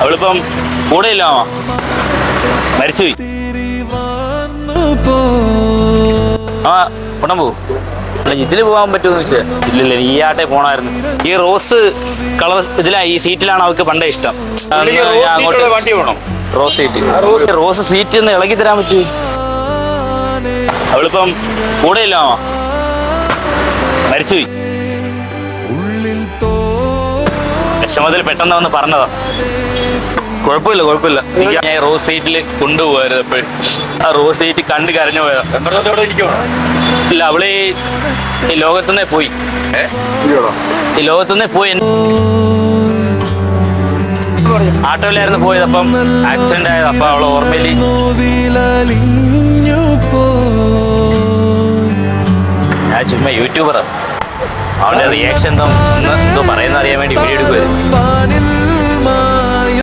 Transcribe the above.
അവളിപ്പം കൂടെ ഇല്ല മരിച്ചു മരിച്ചുപോയി ആ ഉടൻ പോകും ഇതിൽ പോകാൻ പറ്റുമെന്ന് വെച്ചാൽ ഇല്ലില്ല ഈ ആട്ടെ പോണായിരുന്നു. ഈ റോസ് കളർ ഇതിലാ ഈ സീറ്റിലാണ് അവൾക്ക് പണ്ടേ ഇഷ്ടം. വണ്ടി വേണം. Rose seat. റോസ്. സീറ്റ് ഒന്ന് ഇളകി തരാൻ പറ്റൂ അവളിപ്പം കൂടെ ഇല്ല മരിച്ചു മരിച്ചുപോയി. വിഷമത്തിൽ പെട്ടെന്ന് വന്ന് പറഞ്ഞതാ. കുഴപ്പമില്ല കുഴപ്പമില്ല. ഞാൻ റോസ് സീറ്റിൽ കൊണ്ടുപോകായിരുന്നു എപ്പോഴും. ആ റോസ് സീറ്റ് കണ്ട് കരഞ്ഞു പോയതാ. ഇല്ല അവൾ ഈ- ലോകത്തുനിന്നേ പോയി. ഈ ലോകത്തുനിന്നേ പോയി ആട്ടോയിലായിരുന്നു പോയത്. അപ്പം ആക്സിഡന്റ് ആയത്. അപ്പൊ അവളെ ഓർമ്മയിൽ ഞാൻ ചുമ്മാ യൂട്യൂബറാ അവളുടെ റിയാക്ഷൻ എന്തോ എന്തോ അറിയാൻ വേണ്ടി വീഡിയോ എടുക്കുമായിരുന്നു